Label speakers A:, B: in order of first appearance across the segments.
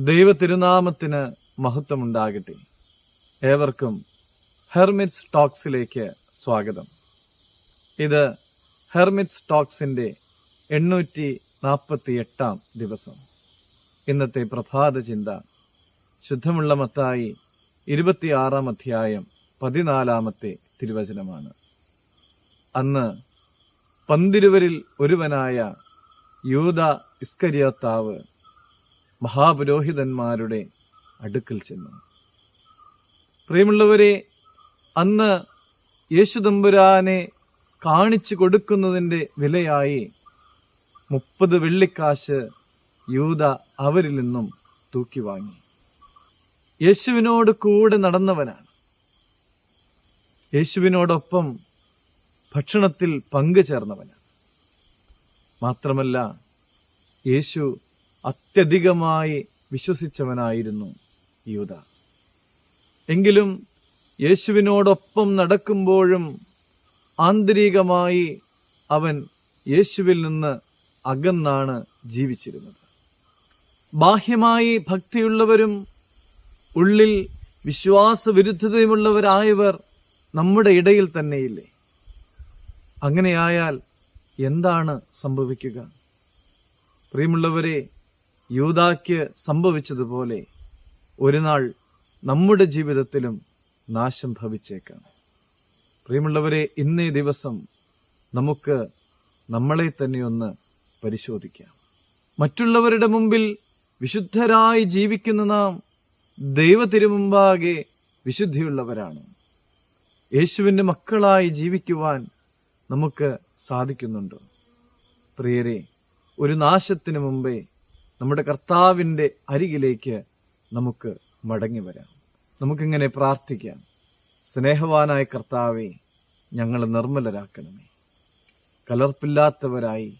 A: ദൈവ തിരുനാമത്തിന് മഹത്വമുണ്ടാകട്ടെ. ഏവർക്കും ഹെർമിറ്റ്സ് ടോക്സിലേക്ക് സ്വാഗതം. ഇത് ഹെർമിറ്റ്സ് ടോക്സിന്റെ എണ്ണൂറ്റി നാൽപ്പത്തി എട്ടാം ദിവസം. ഇന്നത്തെ പ്രഭാത ചിന്ത ശുദ്ധമുള്ള മത്തായി ഇരുപത്തിയാറാം അധ്യായം പതിനാലാമത്തെ തിരുവചനമാണ്. അന്ന് പന്തിരുവരിൽ ഒരുവനായ യൂത ഇസ്കരിയത്താവ് മഹാപുരോഹിതന്മാരുടെ അടുക്കൽ ചെന്നു. പ്രിയമുള്ളവരെ അന്ന് യേശുദമ്പുരാനെ കാണിച്ചു കൊടുക്കുന്നതിന്റെ വിലയായി മുപ്പത് വെള്ളിക്കാശ് യൂത അവരിൽ നിന്നും തൂക്കി വാങ്ങി. യേശുവിനോട് കൂടെ നടന്നവനാണ്. യേശുവിനോടൊപ്പം ഭക്ഷണത്തിൽ പങ്കുചേർന്നവനാണ്. മാത്രമല്ല യേശു അത്യധികമായി വിശ്വസിച്ചവനായിരുന്നു യൂത എങ്കിലും യേശുവിനോടൊപ്പം നടക്കുമ്പോഴും ആന്തരികമായി അവൻ യേശുവിൽ നിന്ന് അകന്നാണ് ജീവിച്ചിരുന്നത്. ബാഹ്യമായി ഭക്തിയുള്ളവരും ഉള്ളിൽ വിശ്വാസവിരുദ്ധതയുമുള്ളവരായവർ നമ്മുടെ ഇടയിൽ തന്നെയില്ലേ? അങ്ങനെയായാൽ എന്താണ് സംഭവിക്കുക? പ്രിയമുള്ളവരെ യൂതാക്ക് സംഭവിച്ചതുപോലെ ഒരു നാൾ നമ്മുടെ ജീവിതത്തിലും നാശം ഭവിച്ചേക്കാം. പ്രിയമുള്ളവരെ ഇന്നേ ദിവസം നമുക്ക് നമ്മളെ തന്നെ ഒന്ന് പരിശോധിക്കാം. മറ്റുള്ളവരുടെ മുമ്പിൽ വിശുദ്ധരായി ജീവിക്കുന്ന നാം ദൈവ തിരുമുമ്പാകെ വിശുദ്ധിയുള്ളവരാണ്. യേശുവിന്റെ മക്കളായി ജീവിക്കുവാൻ നമുക്ക് സാധിക്കുന്നുണ്ടോ. പ്രിയരെ ഒരു നാശത്തിന് മുമ്പേ നമ്മുടെ കർത്താവിന്റെ അരികിലേക്ക് നമുക്ക് മടങ്ങി വരാം. നമുക്കിങ്ങനെ പ്രാർത്ഥിക്കാം. സ്നേഹവാനായ കർത്താവെ ഞങ്ങളെ നിർമ്മലരാക്കണമേ. കലർപ്പില്ലാത്തവരായി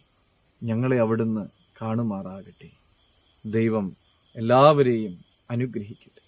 A: ഞങ്ങളെ അവിടുന്ന് കാണുമാറാകട്ടെ. ദൈവം എല്ലാവരെയും അനുഗ്രഹിക്കട്ടെ.